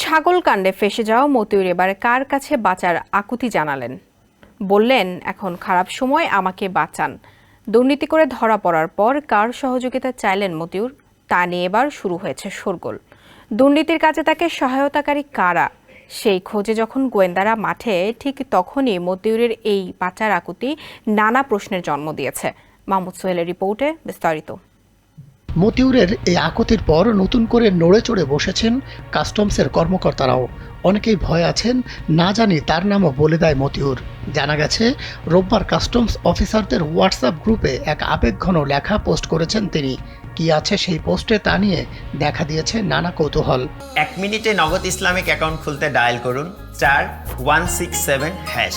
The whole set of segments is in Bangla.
ছাগল কাণ্ডে ফেসে যাওয়া মতিউর এবার কার কাছে বাঁচার আকুতি জানালেন? বললেন, এখন খারাপ সময়, আমাকে বাঁচান। দুর্নীতি করে ধরা পড়ার পর কার সহযোগিতা চাইলেন মতিউর? তা নিয়ে এবার শুরু হয়েছে শোরগোল। দুর্নীতির কাজে তাকে সহায়তাকারী কারা? সেই খোঁজে যখন গোয়েন্দারা মাঠে, ঠিক তখনই মতিউরের এই বাঁচার আকুতি নানা প্রশ্নের জন্ম দিয়েছে। মাহমুদ সোহেলের রিপোর্টে বিস্তারিত। মতিউরের এই আকতির পর নতুন করে নড়ে চড়ে বসেছেন কাস্টমসের কর্মকর্তারাও। অনেকেই ভয় আছেন, না জানি তার নামও বলে দেয় মতিউর। জানা গেছে, রোববার কাস্টমস অফিসারদের হোয়াটসঅ্যাপ গ্রুপে এক আবেগঘন লেখা পোস্ট করেছেন তিনি। কি আছে সেই পোস্টে তা নিয়ে দেখা দিয়েছে নানা কৌতূহল। এক মিনিটে নগদ ইসলামিক অ্যাকাউন্ট খুলতে ডায়াল করুন, চার, ওয়ান সিক্স সেভেন, হ্যাশ।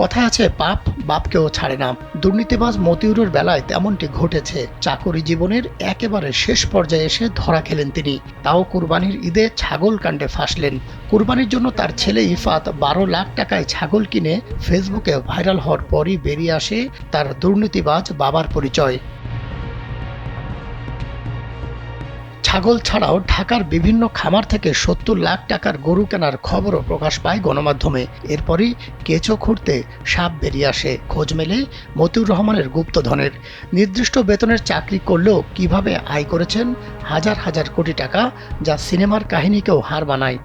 কথা আছে, পাপ বাপকেও ছাড়ে না। দুর্নীতিবাজ মতিউরের বেলায় তেমনটি ঘটেছে। চাকরি জীবনের একেবারে শেষ পর্যায়ে এসে ধরা খেলেন তিনি। তাও কুরবানির ঈদে ছাগল কাণ্ডে ফাঁসলেন। কুরবানির জন্য তার ছেলে ইফাত বারো লাখ টাকায় ছাগল কিনে ফেসবুকে ভাইরাল হওয়ার পরই বেরিয়ে আসে তার দুর্নীতিবাজ বাবার পরিচয়। ছাগল ছাড়াও ঢাকার বিভিন্ন খামার থেকে সত্তর লাখ টাকার গরু কেনার খবরও প্রকাশ পায় গণমাধ্যমে। এরপরই কেঁচো খুঁড়তে সাপ বেরিয়ে আসে। খোঁজ মেলে মতিউর রহমানের গুপ্তধনের। নির্দিষ্ট বেতনের চাকরি করলেও কীভাবে আয় করেছেন হাজার হাজার কোটি টাকা যা সিনেমার কাহিনীকেও হার মানায়।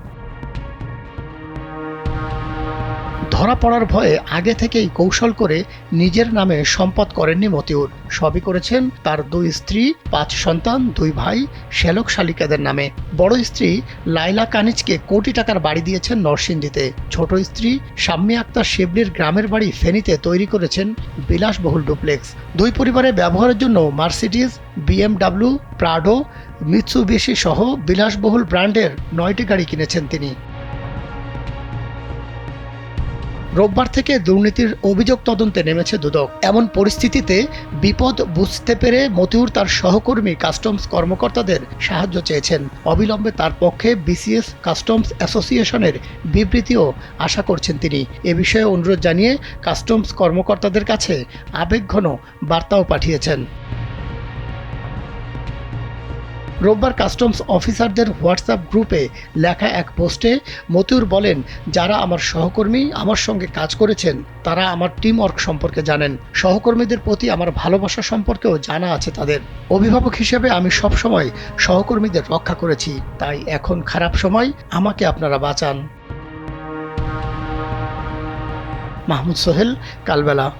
ধরা পড়ার ভয়ে আগে থেকেই কৌশল করে নিজের নামে সম্পদ করেননি মতিউর। সবই করেছেন তার দুই স্ত্রী, পাঁচ সন্তান, দুই ভাই শ্যালক শালিকাদের নামে। বড় স্ত্রী লাইলা কানিজকে কোটি টাকার বাড়ি দিয়েছেন নরসিংদীতে। ছোট স্ত্রী শাম্মী আক্তার শিবলির গ্রামের বাড়ি ফেনীতে তৈরি করেছেন বিলাসবহুল ডুপ্লেক্স। দুই পরিবারে ব্যবহারের জন্য মার্সিডিজ, বিএমডাব্লিউ, প্রাডো, মিৎসুবিশি সহ বিলাসবহুল ব্র্যান্ডের নয়টি গাড়ি কিনেছেন তিনি। রোববার থেকে দুর্নীতির অভিযোগ তদন্তে নেমেছে দুদক। এমন পরিস্থিতিতে বিপদ বুঝতে পেরে মতিউর তার সহকর্মী কাস্টমস কর্মকর্তাদের সাহায্য চেয়েছেন। অবিলম্বে তার পক্ষে বিসিএস কাস্টমস অ্যাসোসিয়েশনের বিবৃতিও আশা করছেন তিনি। এ বিষয়ে অনুরোধ জানিয়ে কাস্টমস কর্মকর্তাদের কাছে আবেগঘন বার্তাও পাঠিয়েছেন। রোববার কাস্টমস অফিসারদের হোয়াটসঅ্যাপ গ্রুপে লেখা এক পোস্টে, মতিউর বলেন, যারা আমার সহকর্মী, আমার সঙ্গে কাজ করেছেন, তারা আমার টিম ওয়ার্ক সম্পর্কে জানেন। সহকর্মীদের প্রতি আমার ভালোবাসা সম্পর্কেও জানা আছে তাদের। অভিভাবক হিসেবে আমি সবসময় সহকর্মীদের রক্ষা করেছি, তাই এখন খারাপ সময়, আমাকে আপনারা বাঁচান। মাহমুদ সোহেল, কালবেলা।